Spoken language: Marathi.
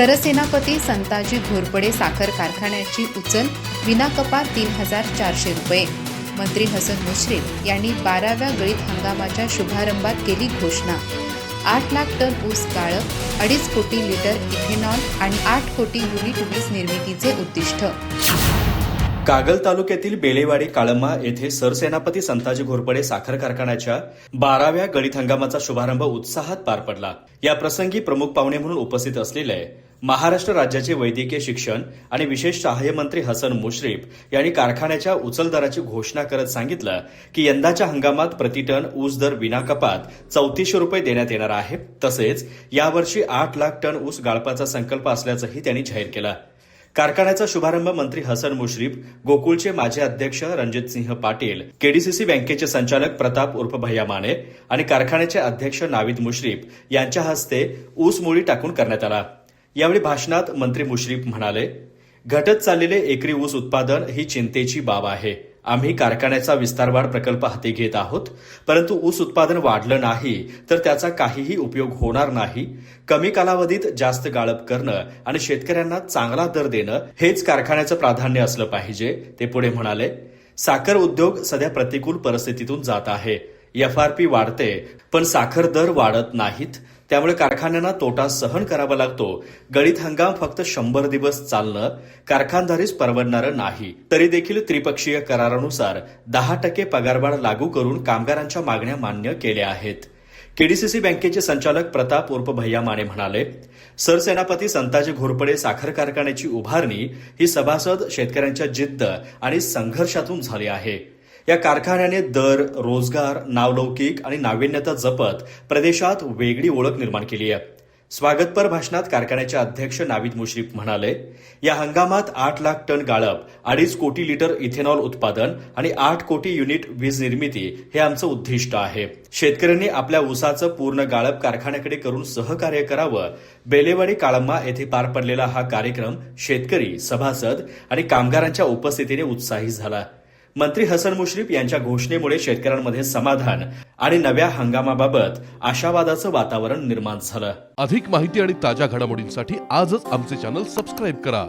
सरसेनापती संताजी घोरपडे साखर कारखान्याची उचल विनाकपात तीन हजार चारशे रुपये. मंत्री हसन मुश्रीफ यांनी बाराव्या गळीत हंगामाच्या शुभारंभात केली घोषणा. आठ लाख टन ऊस गाळप अडीच कोटी लिटर इथेनॉल आणि आठ कोटी युनिट वीज निर्मितीचे उद्दिष्ट. कागल तालुक्यातील बेलेवाडी काळंबा येथे सरसेनापती संताजी घोरपडे साखर कारखान्याच्या बाराव्या गळीत हंगामाचा शुभारंभ उत्साहात पार पडला. या प्रसंगी प्रमुख पाहुणे म्हणून उपस्थित असलेले महाराष्ट्र राज्याचे वैद्यकीय शिक्षण आणि विशेष सहाय्य मंत्री हसन मुश्रीफ यांनी कारखान्याच्या उचलदराची घोषणा करत सांगितलं की यंदाच्या हंगामात प्रतिटन ऊस दर विना कपात चौतीसशे रुपये देण्यात येणार आहे. तसेच यावर्षी आठ लाख टन ऊस गाळपाचा संकल्प असल्याचंही त्यांनी जाहीर केलं. कारखान्याचा शुभारंभ मंत्री हसन मुश्रीफ गोकुळचे माजी अध्यक्ष रणजितसिंह पाटील केडीसीसी बँकेचे संचालक प्रताप उर्फ भैया माने आणि कारखान्याचे अध्यक्ष नाविद मुश्रीफ यांच्या हस्ते ऊस मुळी टाकून करण्यात आला. यावेळी भाषणात मंत्री मुश्रीफ म्हणाले घटत चाललेले एकरी ऊस उत्पादन ही चिंतेची बाब आहे. आम्ही कारखान्याचा विस्तारवाढ प्रकल्प हाती घेत आहोत. परंतु ऊस उत्पादन वाढलं नाही तर त्याचा काहीही उपयोग होणार नाही. कमी कालावधीत जास्त गाळप करणं आणि शेतकऱ्यांना चांगला दर देणं हेच कारखान्याचं प्राधान्य असलं पाहिजे. ते पुढे म्हणाले साखर उद्योग सध्या प्रतिकूल परिस्थितीतून जात आहे. एफआरपी वाढते पण साखर दर वाढत नाहीत. त्यामुळे कारखान्यांना तोटा सहन करावा लागतो. गळीत हंगाम फक्त शंभर दिवस चालणं कारखानदारीस परवडणारं नाही. तरी देखील त्रिपक्षीय करारानुसार दहा टक्के पगारवाढ लागू करून कामगारांच्या मागण्या मान्य केल्या आहेत. केडीसीसी बँकेचे संचालक प्रताप उर्फ भैया माने म्हणाले सरसेनापती संताजी घोरपडे साखर कारखान्याची उभारणी ही सभासद शेतकऱ्यांच्या जिद्द आणि संघर्षातून झाली आहे. या कारखान्याने दर रोजगार नावलौकिक आणि नाविन्यता जपत प्रदेशात वेगळी ओळख निर्माण केली आहे. स्वागतपर भाषणात कारखान्याचे अध्यक्ष नाविद मुश्रीफ म्हणाले या हंगामात आठ लाख टन गाळप अडीच कोटी लिटर इथेनॉल उत्पादन आणि आठ कोटी युनिट वीज निर्मिती हे आमचं उद्दिष्ट आहे. शेतकऱ्यांनी आपल्या ऊसाचं पूर्ण गाळप कारखान्याकडे करून सहकार्य करावं. बेलेवाडी काळंबा येथे पार पडलेला हा कार्यक्रम शेतकरी सभासद आणि कामगारांच्या उपस्थितीने उत्साही झाला. मंत्री हसन मुश्रीफ यांच्या घोषणेमुळे शेतकऱ्यांमध्ये समाधान आणि नव्या हंगामाबाबत आशावादाचं वातावरण निर्माण झालं. अधिक माहिती आणि ताज्या घडामोडींसाठी आजच आमचे चॅनल सबस्क्राईब करा.